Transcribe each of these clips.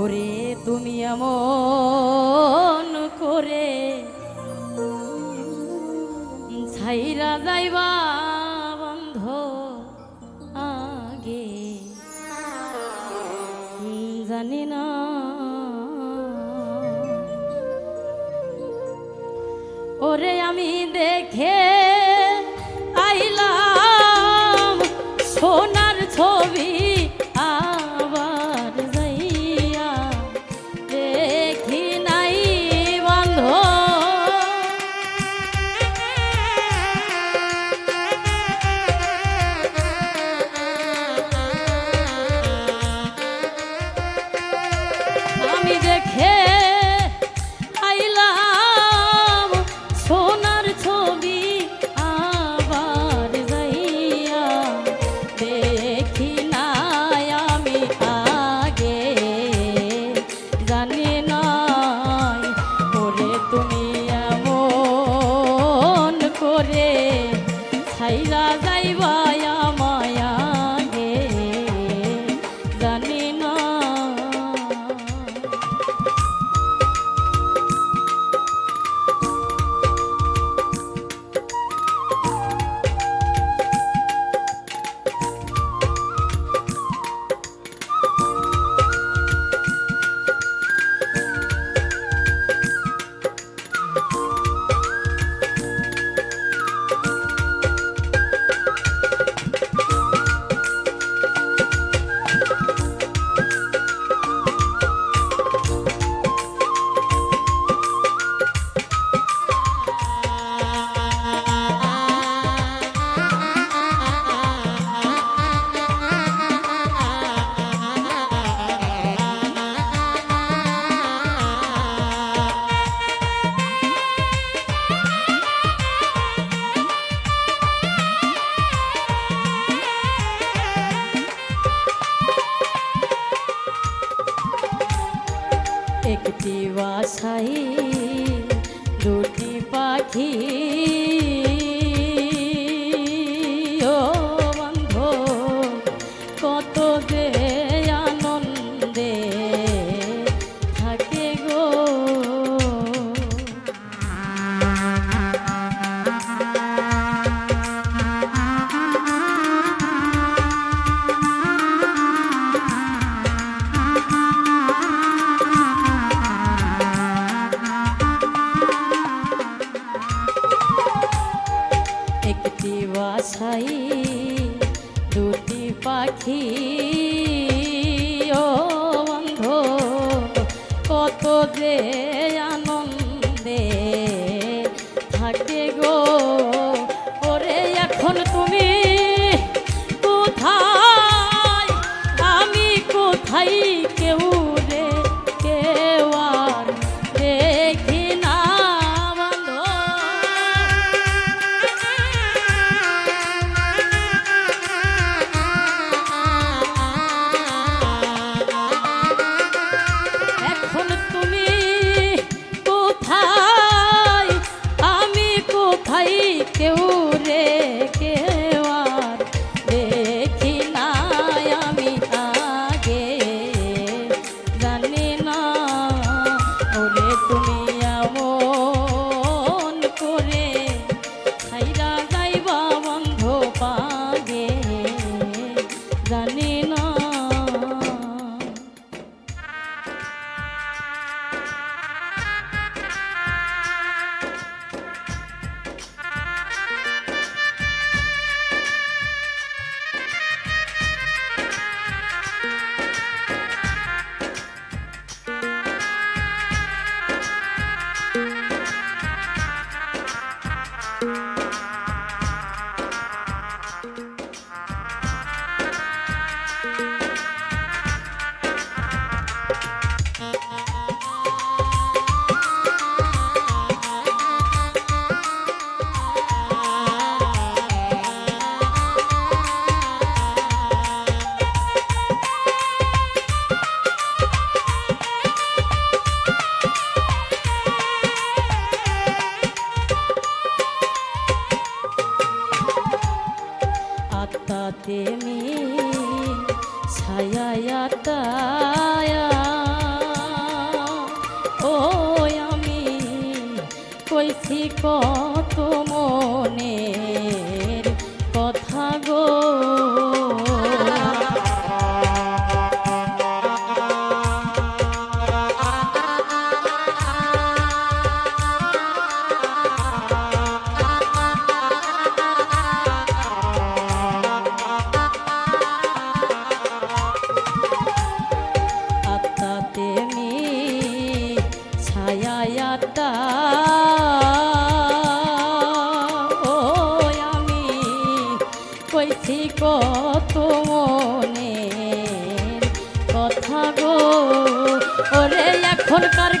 ওরে তুমি এমন করে ছাইরা যাইবা বন্ধ আগে। জানি না। ওরে আমি দেখে আইলাম সোনার ছবি বাসাই দুটি পাখি তায়া ও আমি কইছি কত মো এখনকার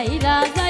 I love you.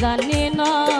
জানে না।